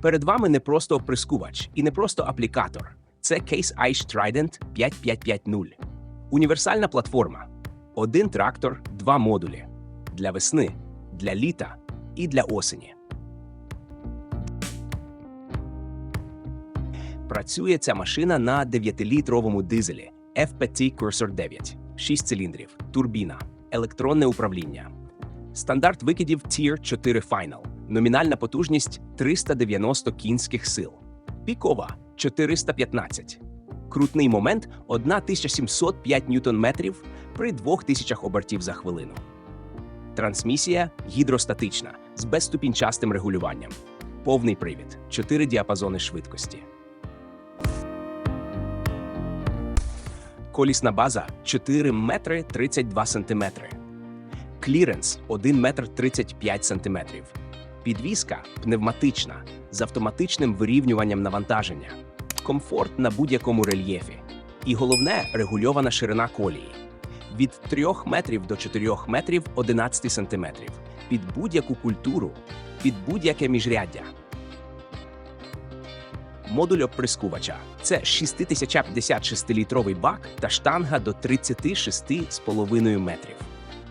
Перед вами не просто оприскувач і не просто аплікатор. Це Case Ice Trident 5550. Універсальна платформа. Один трактор, два модулі. Для весни, для літа і для осені. Працює ця машина на 9-літровому дизелі FPT Cursor 9, 6 циліндрів, турбіна, електронне управління. Стандарт викидів Tier 4 Final. Номінальна потужність 390 кінських сил. Пікова 415. Крутний момент 1705 ньютон-метрів при 2000 обертів за хвилину. Трансмісія гідростатична з безступінчастим регулюванням. Повний привід 4 діапазони швидкості. Колісна база 4 метри 32 сантиметри. Кліренс 1 метр 35 сантиметрів. Підвізка пневматична з автоматичним вирівнюванням навантаження. Комфорт на будь-якому рельєфі. І головне регульована ширина колії від 3 метрів до 4 метрів 11 сантиметрів. Під будь-яку культуру, під будь-яке міжряддя. Модуль оприскувача це 6056-літровий бак та штанга до 36,5 метрів.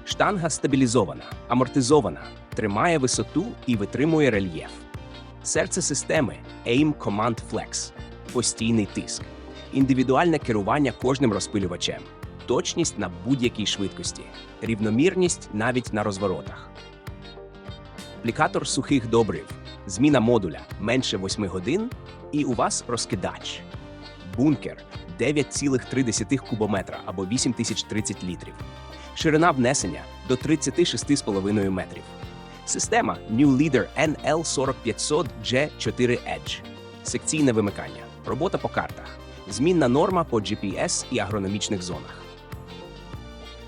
Штанга стабілізована, амортизована, тримає висоту і витримує рельєф. Серце системи AIM Command Flex, постійний тиск, індивідуальне керування кожним розпилювачем, точність на будь-якій швидкості, рівномірність навіть на розворотах. Аплікатор сухих добрив, зміна модуля менше 8 годин, і у вас розкидач. Бункер 9,3 кубометра або 8030 літрів. Ширина внесення до 36,5 метрів. Система New Leader NL40500G4 Edge. Секційне вимикання. Робота по картах. Змінна норма по GPS і агрономічних зонах.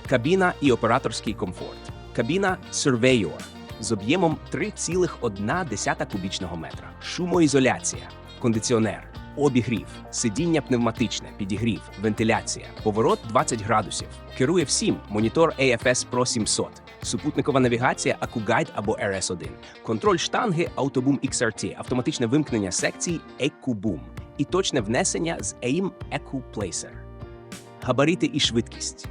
Кабіна і операторський комфорт. Кабіна Surveyor з об'ємом 3,1 кубічного метра. Шумоізоляція, кондиціонер, обігрів, сидіння пневматичне, підігрів, вентиляція, поворот 20 градусів. Керує всім монітор AFS Pro 700, супутникова навігація AcuGuide або RS1, контроль штанги Autoboom XRT, автоматичне вимкнення секцій EcuBoom і точне внесення з AIM EcuPlacer. Габарити і швидкість.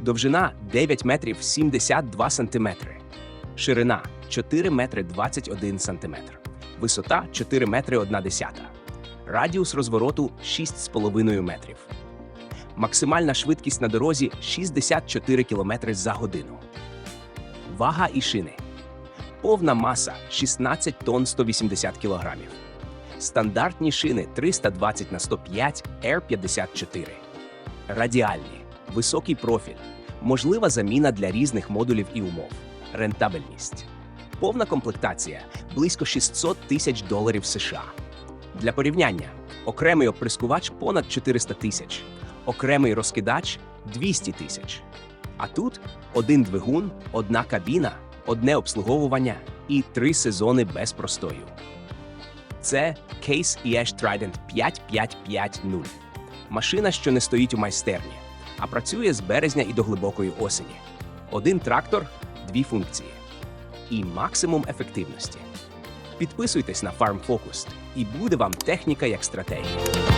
Довжина 9 метрів 72 сантиметри. Ширина 4 метри 21 сантиметр. Висота 4 метри 1 десята. Радіус розвороту 6,5 метрів. Максимальна швидкість на дорозі 64 км за годину. Вага і шини. Повна маса 16 тонн 180 кг. Стандартні шини 320 на 105 R54. Радіальні. Високий профіль. Можлива заміна для різних модулів і умов. Рентабельність. Повна комплектація близько 600 тисяч доларів США. Для порівняння, окремий оприскувач понад 400 тисяч, окремий розкидач 200 тисяч. А тут один двигун, одна кабіна, одне обслуговування і три сезони без простою. Це Case EH Trident 5550. Машина, що не стоїть у майстерні, а працює з березня і до глибокої осені. Один трактор, дві функції і максимум ефективності. Підписуйтесь на Farm Focused, і буде вам техніка як стратегія.